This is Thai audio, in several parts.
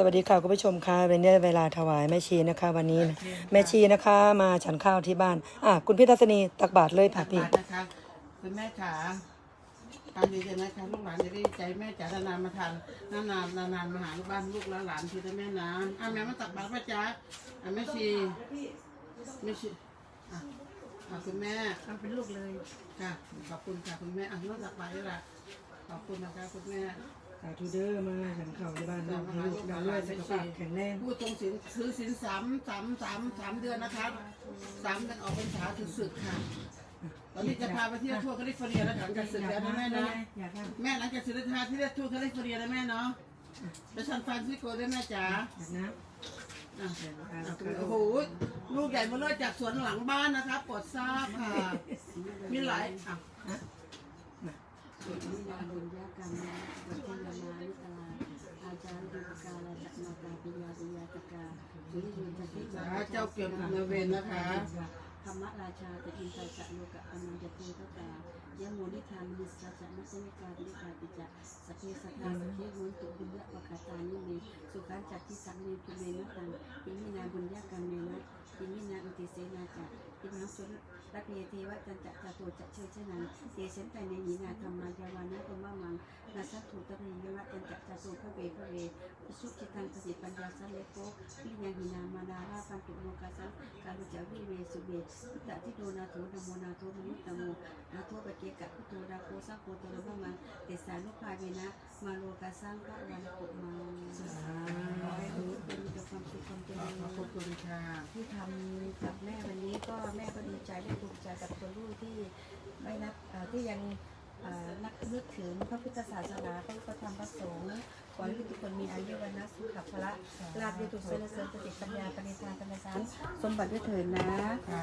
สวัสดีค่ะคุณผู้ชมค่ะเป็นได้เวลาถวายแม่ชีนะคะ วันนี้นะแม่ชีนะคะ มาฉันข้าวที่บ้านอะคุณพี่ทัศนีตักบาตรเลยค่ะพี่บาทนะคะคุณแม่ขาทานดีใจนะคะลูกหลานจะได้ใจแม่จ๋านานๆมาทานนานๆนานๆมาหาลูกบ้านลูกและหลานทีนะแม่นะอะแม่มาตักบาตรป้าจ๋าอะแม่ชีแม่ชีอะอะคุณแม่เอาเป็นลูกเลยค่ะขอบคุณค่ะคุณแม่อะน้องตักบาตรด้วยล่ะขอบคุณนะคะคุณแม่ สาธุเด้อมาฉันข้าวที่บ้านลูกให้ลูกดาวด้วยสุขภาพแข็งแรงพูดตรงสินถือสินสามสามสามสามเดือนนะคะสามเดือนออกพรรษาถึงศึกค่ะ ตอนนี้จะพาไปเที่ยวทั่วแคลิฟอร์เนียแล้วหลังจากศึกแล้วนะแม่นะอยากทำแม่หลังจากศิลธาที่เรียกทั่วแคลิฟอร์เนียนะแม่เนาะไปซานฟรานซิสโกด้วยแม่จ๋าอยากนะอะอะโอ้โหลูกใหญ่มาเลยจากสวนหลังบ้านนะคะโปรดทราบค่ะมีหลายอะ ส่วนที่นาบุญญากรรมนะวัฒนมาลิตลาอาจารย์ดุกาลจักมาตาปิยาปิยาตกาสุริยุนทธิสาเจ้าเกี่ยวกับนเวรนะคะธรรมราชาตะอินทรจะโลกะอนันจตุตตายะโมนิทานมิสสัจนะสมิกาติกาติจะสเพสัทธาสเพหุนตุบุญญะปะกาตานิเม จักทิสังเมตุเมนะตังอิมินาบุญญากรรมเมนะอิมินาอุติเสนาจะอิมังสุรรักเยเทวะจันจะจะโตจะเชยชนังเตเสนไปในนีนาธรรมายาวานะตุมะมังนาสัตถุตริยวะจันจะจะโตพระเวพระเวสุขิตังสติปัญญาสัลเลโกปิญญาหินามานาราปันตุโมกัสสังการุจาวิเวสุเบพุทธทิโดนาโถนโมนาโถนมุตตโมนาโถปะเกกะพุทโธ โสังโฆตระมะมังเตสานุภาเวนะมาโลกาสังพระวันโกมาขอให้ทุกคนมีแต่ความสุขความเจริญขอบคุณค่ะที่ทำกับแม่วันนี้ก็แม่ก็ดีใจและภูมิใจกับตัวลูกที่ไม่นับที่ยังนักนึกถึงพระพุทธศาสนาพระพุทธธรรมพระสงฆ์ขอให้ทุกคนมีอายุวันนะสุขภาระลาบยศสุขเสริญเสริญสติปัญญาปณิธานปณิ สารสมบัติด้วยเถิดนะสา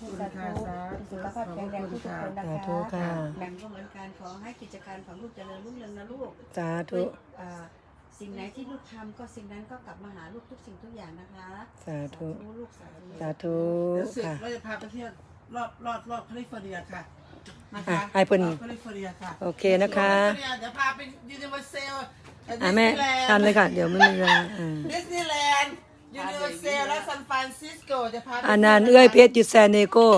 ธุสาธุสุขภาพแข็งแรงทุกๆคนนะสาคะธุค่ะแบ่งก็เหมือนกันขอให้กิจการของลูกเจริญรุ่งเรืองนะลูกสาธุเอ่อสิ่งไหนที่ลูกทำก็สิ่งนั้นก็กลับมาหาลูกทุกสิ่งทุกอย่างนะคะสาธุ ลูกสาธุ สาธุเดี๋ยวศึกค่ะ เราจะพาไปเที่ยวรอบรอบรอบแคลิฟอร์เนียค่ะนะคะอะให้เพิ่นรอบแคลิฟอร์เนียค่ะโอเคนะคะเดี๋ยวพาไปยูนิเวอร์แซลอะแม่ทานเลยค่ะ เดี๋ยวไม่มีเวลาอ่า ดิสนีย์แลนด์ ยูนิเวอร์แซลและซานฟรานซิสโกจะพาไปอันนั้นเอื้อยเพชรจุดแซนเนโก้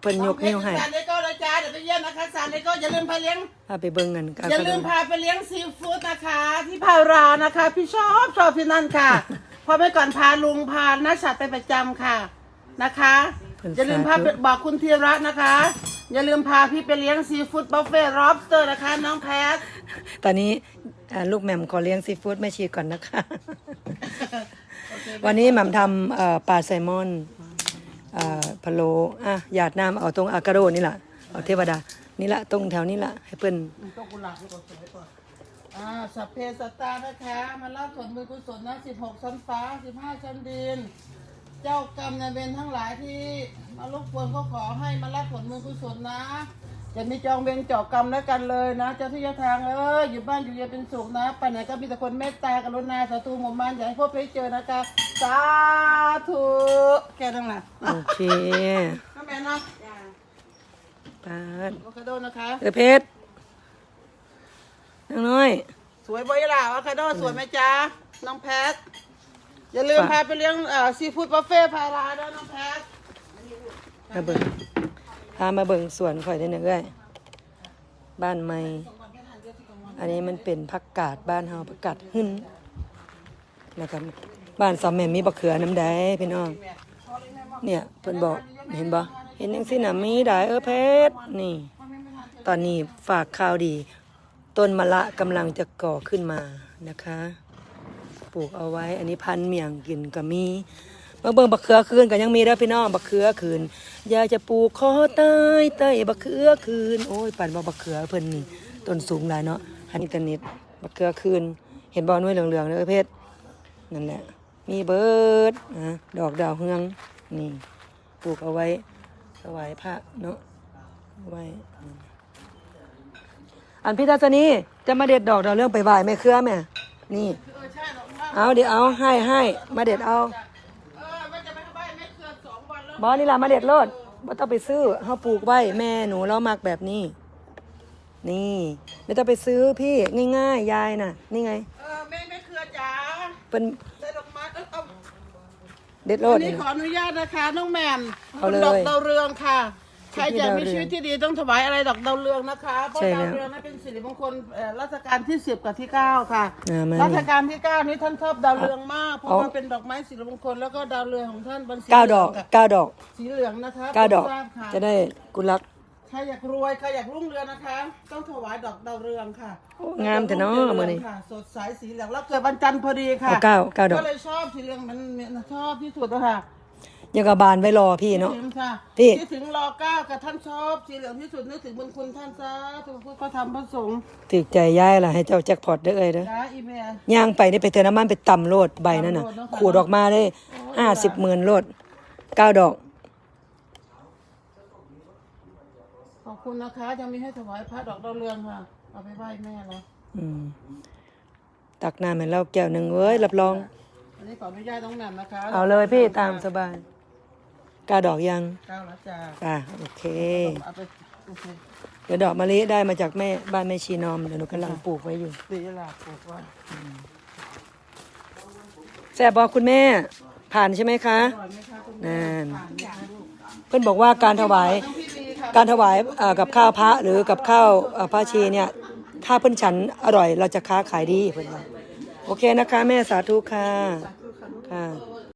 เพิ่นยกนิ้วให้ซานดิเอโก้นะจ๊ะเดี๋ยวไปเยี่ยมนะคะซานดิเอโก้อย่าลืมพาเลี้ยงพาไปเบิ่งกันกันอย่าลืมพาไปเลี้ยงซีฟู้ดนะคะ ที่พารานะคะ พี่ชอบชอบที่นั่นค่ะเพอไปก่อนพาลุงพาน้าฉัดไปประจำค่ะนะคะอย่าลืมพาไปบอกคุณธีระนะคะ อย่าลืมพาพี่ไปเลี้ยงซีฟู้ดบุฟเฟ่ต์ร็อบสเตอร์นะคะ น้องแพทตอนนี้อ่าลูกแหม่มขอเลี้ยงซีฟู้ดแม่ชีก่อนนะคะ วันนี้หม่มทำปลาแซลมอนพะโลอะหยาดน้ำเอาตรงอากาโดนี่แหละเอาเทวดา นี่ละตรงแถวนี้ละให้เพิ่นต้องกุหลาบให้ก่อนสวยก่อนอ่าสัพเพสตานะคะ มารับส่วนบุญกุศลนะ16ชั้นฟ้า15ชั้นดิน เจ้ากรรมนายเวรทั้งหลายที่ มารบกวนก็ขอให้มารับผลบุญกุศลนะ จะมีจองเวรเจาะกรรมแล้วกันเลยนะ เจ้าที่เจ้าทางเอ้ยอยู่บ้านอยู่เย็นเป็นสุขนะไปไหนก็มีแต่คนเมตตากรุณาสาธุหมู่บ้านอย่าให้พบไปเจอนะคะสาธุแกทั้งหลายโอเคน้องแม่เนาะปาดโอคาโดนะคะเออเพชรนางน้อย สวยบ่อยล่ะอะคาโดสวยไหมจ๊ะน้องแพทอย่าลืมฝากพาไปเลี้ยงเอ่อซีฟู้ดบุฟเฟ่ต์พาราด้วยน้องแพทมาเบิ่งพามาเบิ่งสวนข่อยได้หนึ่งเอ้ยบ้านใหม่อันนี้มันเป็นผักกาดบ้านเฮาผักกาดหึ่นนะครับบ้านสามแม่มีบักเขือน้ำใดพี่น้อง เนี่ยเพิ่นบอกเห็นบ่เห็นจังซี่น่ะมีได้เออเพชรนี่ ตอนนี้ฝากข่าวดี ต้นมะละกำลังจะก่อขึ้นมานะคะ ปลูกเอาไว้อันนี้พันเมี่ยงกินก็มี มาเบิ่งบักเขือคืนก็ยังมีเด้อพี่น้องบักเขือคืนอยากจะปลูกคอใต้ใต้บักเขือคืนโอ้ยปั่นบ่บักเขือเพิ่นนี่ต้นสูงหลายเนาะหันอินเทอร์เน็ตบักเขือคืน เห็นบ่หน่วยเหลืองๆเด้อเพชรนั่นแหละ มีเบิร์ดนะดอกดาวเฮืองนี่ปลูกเอาไว้ถวายพระเนาะไว้อันพี่ทัศนีจะมาเด็ดดอกดาวเรื่องไปไหว้แม่เครือแม่นี่ออใช่หรอกว่าเอาเดี๋ยวเอาให้ให้มาเด็ดเอา บอนี่ล่ะมาเด็ดโลดบ่ต้องไปซื้อเฮาปลูกไว้แม่หนูเรามักแบบนี้ นี่ไม่ต้องไปซื้อพี่ง่ายๆยายน่ะ นี่ไงเออแม่ไม่เคืนจ๋าเพิ่นได้ดอกไม้เอ้ยเอาเด็ดโลอัดนนี้นี่ขออนุญาตนะคะ น้องแมนเอาเลย ดอกดาวเรืองค่ะ ใครอยากมีดาวเรืองชีวิตที่ดีต้องถวายอะไรดอกดาวเรืองนะคะเพราะใช่แล้วดาวเรืองนั้นเป็นสิริมงคลเอ่อรัชกาลที่สิบกับที่เก้าค่ะอ่ามารัชกาลที่เก้านี้ท่านชอบดาวเรืองมากเพราะเอา ว่าเป็นดอกไม้สิริมงคลแล้วก็ดาวเรืองของท่านเป็นสีเก้าเหดลืออกงค่ะเก้าดอกสีเหลืองนะคะเก้าดอก ผมทราบค่ะจะได้กุลัก ใครอยากรวยใครอยากรุ่งเรืองนะคะ ต้องถวายดอกดาวเรืองค่ะโอ้งามแต่เนาะมื้อนี้ค่ะสดใสสีเหลืองแล้วเกิดวันจันทร์พอดีค่ะเอาเก้าเก้าดอก ก็เลยชอบสีเหลืองมันมันชอบที่สุดอะค่ะ ยังกับบานไว้รอพี่เนาะคิดถึงค่ะพี่คิดถึงรอเก้ากับท่านชอบสีเหลืองที่สุดนึกถึงบุญคุณท่านซะทุกพระธรรมพระสงฆ์ถึกใจย้ายล่ะให้เจ้าแจ็คพอตเด้อเอ้ยเด้อนะอีเมลย่างไปนี่ไปเติมน้ำมันไปต่ำโลดใบนั่นน่ะต่ำโลดเนาะค่ะขูดออกมาได้ห้าสิบหมื่นโลดเก้าดอก ขอบคุณนะคะยังมีให้ถวายพระดอกดาวเรืองค่ะ เอาไปไหว้แม่แล้วอืม ตักน้ำให้เราแก้วหนึ่งเว้ยรับรอง อันนี้ขออนุญาตต้องนำนะคะเอาเลยพี่ตามสบายเก้าดอกยังเก้าแล้วจ้าอะโอเค เอาไปโอเคเดี๋ยวดอกมะลิได้มาจากแม่บ้านแม่ชีนอมเดี๋ยวหนูกำลังปลูกไว้อยู่ตีหลาปลูกไว้แซ่บบอกคุณแม่ผ่านใช่ไหมคะอร่อยไหมคะคุณนั่แม่นผ่านไหมคะลูกเพื่อนบอกว่าการถวายทั้งพี่บีค่ะการถวายเอ่อกับข้าวพระหรือกับข้าวเอ่อพระชีเนี่ยถ้าเพื่อนฉันอร่อยเราจะค้าขายดีเพื่อนว่าโอเคนะคะ แม่สาธุค่ะค่ะ